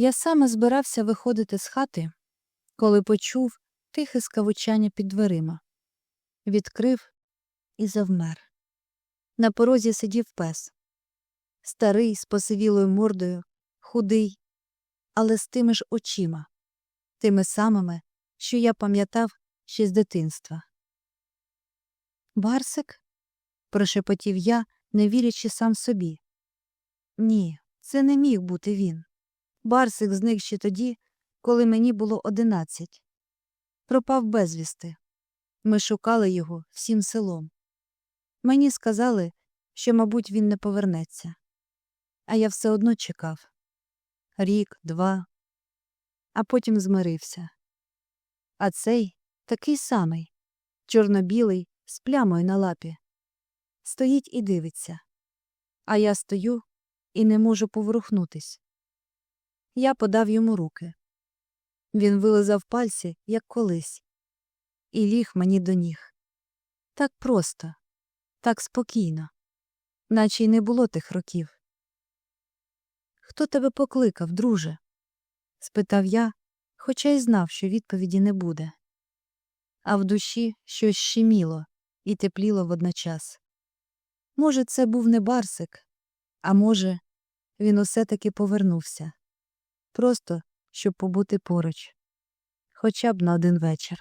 Я саме збирався виходити з хати, коли почув тихе скавучання під дверима. Відкрив і завмер. На порозі сидів пес. Старий, з посивілою мордою, худий, але з тими ж очима, тими самими, що я пам'ятав ще з дитинства. Барсик? прошепотів я, не вірячи сам собі. Ні, це не міг бути він. Барсик зник ще тоді, коли мені було одинадцять. Пропав безвісти. Ми шукали його всім селом. Мені сказали, що, мабуть, він не повернеться. А я все одно чекав. Рік, два, а потім змирився. А цей такий самий, чорно-білий, з плямою на лапі. Стоїть і дивиться. А я стою і не можу поворухнутись. Я подав йому руки. Він вилизав пальці, як колись, і ліг мені до ніг. Так просто, так спокійно, наче й не було тих років. Хто тебе покликав, друже? спитав я, хоча й знав, що відповіді не буде. А в душі щось щеміло і тепліло водночас. Може, це був не барсик, а може, він усе таки повернувся. Просто, щоб побути поруч. Хоча б на один вечір.